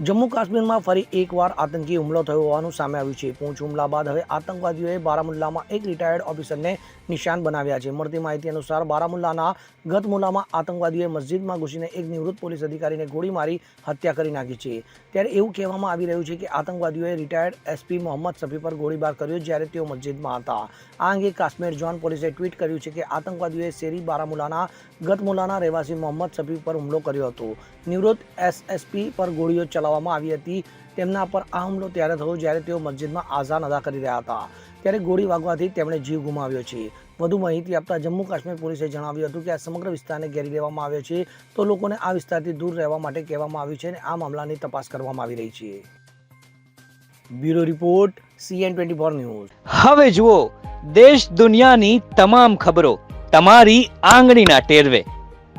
જમ્મુ કાશ્મીરમાં ફરી એકવાર આતંકી હુમલો થયો હોવાનું સામે આવ્યું છે. પૂંછ હુમલા બાદ હવે આતંકવાદીઓએ બારામુલ્લામાં એક રિટાયર્ડ ઓફિસરને નિશાન બનાવ્યા છે. મળતી માહિતી અનુસાર બારામુલ્લાના ગતમુલામાં આતંકવાદીઓએ મસ્જિદમાં ઘૂસીને એક નિવૃત્ત પોલીસ અધિકારીને ગોળી મારી હત્યા કરી નાખી છે. ત્યારે એવું કહેવામાં આવી રહ્યું છે કે આતંકવાદીઓએ રિટાયર્ડ એસપી મોહમ્મદ સફી પર ગોળીબાર કર્યો જ્યારે તેઓ મસ્જિદમાં હતા. આ અંગે કાશ્મીર જોન પોલીસે ટ્વીટ કર્યું છે કે આતંકવાદીઓએ શેરી બારામુલાના ગતમુલાના રહેવાસી મોહમ્મદ સફી પર હુમલો કર્યો હતો. નિવૃત્ત એસએસપી પર ગોળીઓ ચલાવવામાં આવી હતી. તેમના પર આ હુમલો ત્યારે થયો જ્યારે તેઓ મસ્જિદમાં આઝાન અદા કરી રહ્યા હતા. ત્યારે ગોળી વાગવાથી તેમણે જીવ ગુમાવ્યો છે. વધુ માહિતી આપતા જમ્મુ કાશ્મીર પોલીસે જણાવ્યું હતું કે આ સમગ્ર વિસ્તારને ઘેરી લેવામાં આવ્યો છે. તો લોકોને આ વિસ્તારથી દૂર રહેવા માટે કહેવામાં આવ્યું છે અને આ મામલાની તપાસ કરવામાં આવી રહી છે. Bureau report C N twenty four news. હવે જુઓ, દેશ દુનિયાની તમામ ખબરો તમારી આંગળીના ટેરવે.